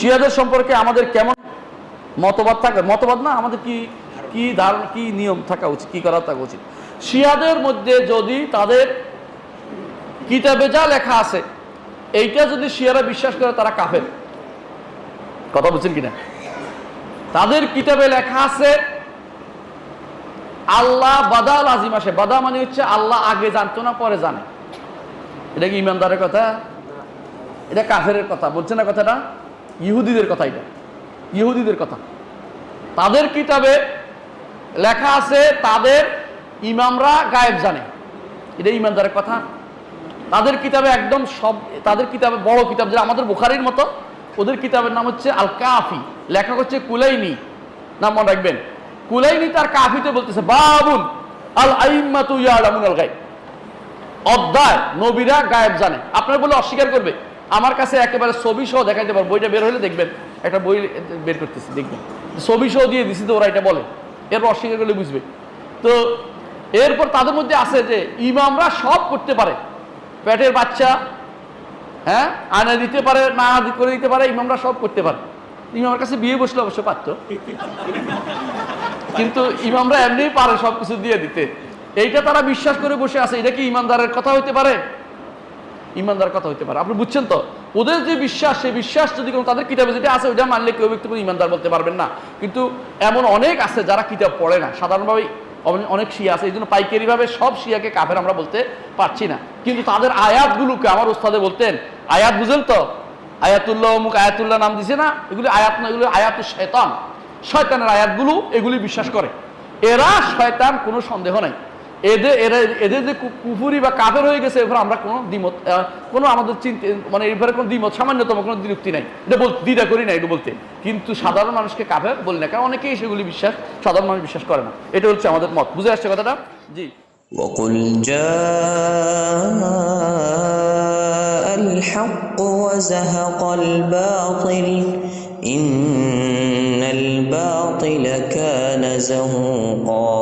শিয়াদের সম্পর্কে আমাদের কেমন মতবাদ থাকে? মতবাদ না, আমাদের কি কি ধারণ কি নিয়ম থাকা উচিত, কি করা থাকা উচিত? শিয়াদের মধ্যে যদি তাদের কিতাবে যা লেখা আছে, এইটা যদি শিয়ারা বিশ্বাস করে তারা কাফের। কথা বলছেন কিনা? তাদের কিতাবে লেখা আছে, আল্লাহ বাদা লাজিম আসে। বাদা মানে হচ্ছে আল্লাহ আগে জানতো না, পরে জানে। এটা কি ইমানদারের কথা? এটা কাফের কথা। বলছে না কথাটা? ইহুদিদের কথা এটা। ইহুদিদের কথা। তাদের কিতাবে লেখা আছে, তাদের ইমামরা গায়েব জানে। এটা ইমানদারের কথা। তাদের কিতাবে একদম সব, তাদের কিতাবে বড় কিতাব, যেটা আমাদের বুখারির মতো, ওদের কিতাবের নাম হচ্ছে আল কাফি লেখা হচ্ছে কুলাইনি। নাম মনে রাখবেন। কুলাইনি তার কাফিতে বলতেছে, বাবুন আল আইম্মাতু ইয়ালামুন আল গায়ব। অধ্যায়, নবীরা গায়েব জানে। আপনার বলে অস্বীকার করবে। আমার কাছে একেবারে ছবি সহ দেখাইতে পারব। বইটা বের হলে দেখবেন, একটা বই বের করতেছি, দেখবেন। ছবি সহ দিয়ে দিছি তো ওরা এটা বলে। এরপর অস্বীকার করলে বুঝবে। তো এরপর তাদের মধ্যে আছে যে, ইমামরা সব করতে পারে। পেটের বাচ্চা হ্যাঁ আনা দিতে পারে, না করে দিতে পারে, ইমামরা সব করতে পারে। ইমামের কাছে বিয়ে বসলে অবশ্য পারত। কিন্তু ইমামরা এমনিই পারে সব কিছু দিয়ে দিতে। এইটা তারা বিশ্বাস করে বসে আছে। এটা কি ইমানদারের কথা হইতে পারে? ইমানদার কথা হইতে পারে। আপনি বুঝছেন তো? ওদের যে বিশ্বাস, সেই বিশ্বাস যদি কোনো তাদের কিতাবে যেটা আছে, ওইটা মানলে কেউ ব্যক্তি কোনো ইমানদার বলতে পারবেন না। কিন্তু এমন অনেক আছে যারা কিতাব পড়ে না। সাধারণভাবে অনেক শিয়া আছে। এই জন্য পাইকারিভাবে সব শিয়াকে কাফের আমরা বলতে পারছি না। কিন্তু তাদের আয়াতগুলোকে আমার ওস্তাদে বলতেন, আয়াত বুঝেন তো? আয়াতুল্লাহ অমুক, আয়াতুল্লাহ নাম দিছে না? এগুলি আয়াত না, এগুলো আয়াত শয়তান। শয়তানের আয়াতগুলো এগুলি বিশ্বাস করে। এরা শয়তান কোনো সন্দেহ নাই। এদের এরা এদের যে কু- কুফুরি বা কাফের হয়ে গেছে এরপর আমরা কোনো দ্বিমত আহ, কোনো আমাদের চিন্তা মানে এরপরে কোনো দ্বিমত সামান্যতম কোনো দ্বিরুক্তি নাই এটা বল দ্বিধা করি না এটা বলতে কিন্তু সাধারণ মানুষকে কাফের বলি না কারণ অনেকেই সেগুলি বিশ্বাস সাধারণ মানুষ বিশ্বাস করে না এটা হচ্ছে আমাদের মত বুঝে আসছে কথাটা জি وقل جاء الحق وزهق الباطل إن الباطل كان زهوقا